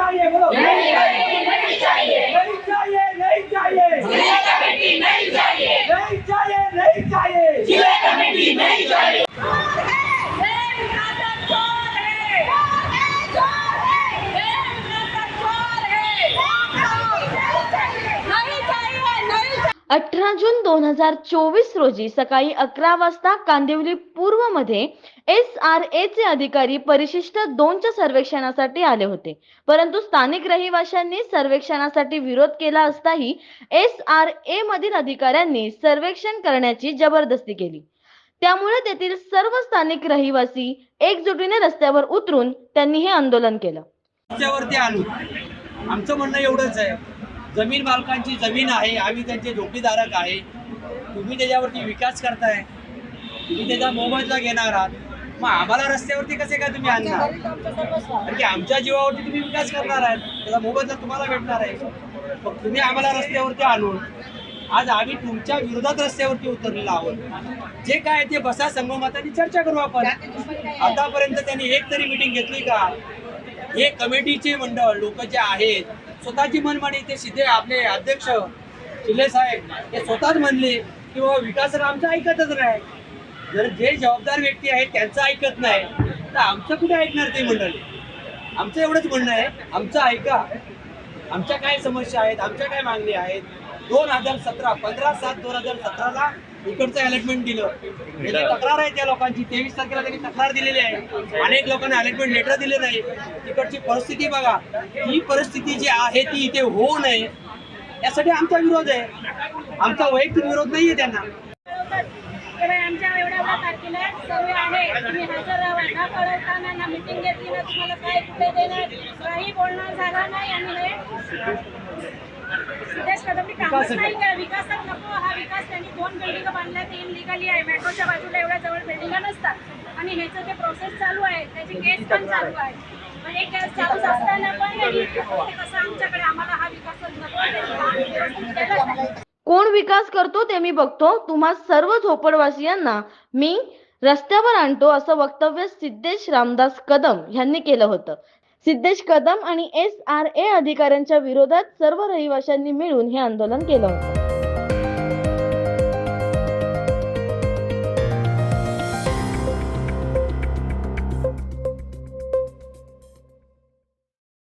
चाहिए बोलो नहीं चाहिए नहीं चाहिए अठरा जून दोन हजार चोवीस रोजी सकाळी अकरा वाजता कांदिवली पूर्वमध्ये एस आर ए चे अधिकारी परिशिष्ट दोनच्या सर्वेक्षणासाठी आले होते. परंतु स्थानिक रहिवाशांनी सर्वेक्षणासाठी विरोध केला असताही एस आर ए मधील अधिकाऱ्यांनी सर्वेक्षण करण्याची जबरदस्ती केली. त्यामुळे तेथील सर्व स्थानिक रहिवासी एकजुटीने रस्त्यावर उतरून त्यांनी हे आंदोलन केलं. आमचं म्हणणं एवढंच आहे. जमीन मालकांची जमीन आहे आम्ही त्यांचे जोडीदारक आहे. तुम्ही त्याच्यावरती विकास करताय. तुम्ही त्याचा मोबदला घेणार आहात. मग आम्हाला रस्त्यावरती कसे काय तुम्ही आणणार? कारण की आमच्या जीवावरती तुम्ही विकास करणार आहात. त्याचा मोबदला तुम्हाला भेटणार आहे. मग तुम्ही आम्हाला रस्त्यावरती आणून आज आम्ही तुमच्या विरोधात रस्त्यावरती उतरलेलो आहोत. जे काय ते बसा संगमताने चर्चा करू आपण. आतापर्यंत त्यांनी एक तरी मिटिंग घेतली का? हे कमिटीचे मंडळ लोक जे आहेत स्वतःची मनमानी ते सिद्धे आपले अध्यक्ष शिले साहेब हे स्वतःच म्हणले की बाबा विकास आमचं ऐकतच नाही. जर जे जबाबदार व्यक्ती आहेत त्यांचं ऐकत नाही तर आमचं कुठे ऐकणार ते मंडळी? आमचं एवढंच म्हणणं आहे आमचं ऐका. आमच्या काय समस्या आहेत आमच्या काय मागणी आहेत? दोन हजार सतरा पंधरा सात दोन हजार सतराला इकडचं अलॉटमेंट दिलं. त्याची तक्रार आहे त्या लोकांची. तेवीस तारखेला त्यांनी तक्रार दिलेली आहे. अनेक लोकांना अलॉटमेंट लेटर दिले नाही तिकडची परिस्थिती बघा. ही परिस्थिती जी आहे ती इथे होऊ नये. यासाठी आमचा विरोध आहे. आमचा वैयक्तिक विरोध नाहीये त्यांना. आमच्या एवढ्या तारखेला सर्वे आहे. तुम्ही हजर राहा. न कळवताना ना मिटिंग घेतली ना तुम्हाला काय कुठे देणार काही बोलणं झालं नाही. आणि हे सिद्धेश कदमनी नाही विकासात नको. हा विकास त्यांनी दोन बिल्डिंग बांधल्या ते इनलिगली आहे. मेट्रोच्या बाजूला एवढ्या जवळ बिल्डिंग नसतात. आणि ह्याचं ते प्रोसेस चालू आहे त्याची केस पण चालू आहे. पण एक केस चालू असताना पण यांनी कसं आमच्याकडे आम्हाला हा विकास नको केलाच नाही. कोण विकास करतो ते मी बघतो. तुम्हा सर्व झोपडवासियांना मी रस्त्यावर आणतो असं वक्तव्य सिद्धेश रामदास कदम यांनी केलं होतं. सिद्धेश कदम आणि एस आर ए अधिकाऱ्यांच्या विरोधात सर्व रहिवाशांनी मिळून हे आंदोलन केलं होतं.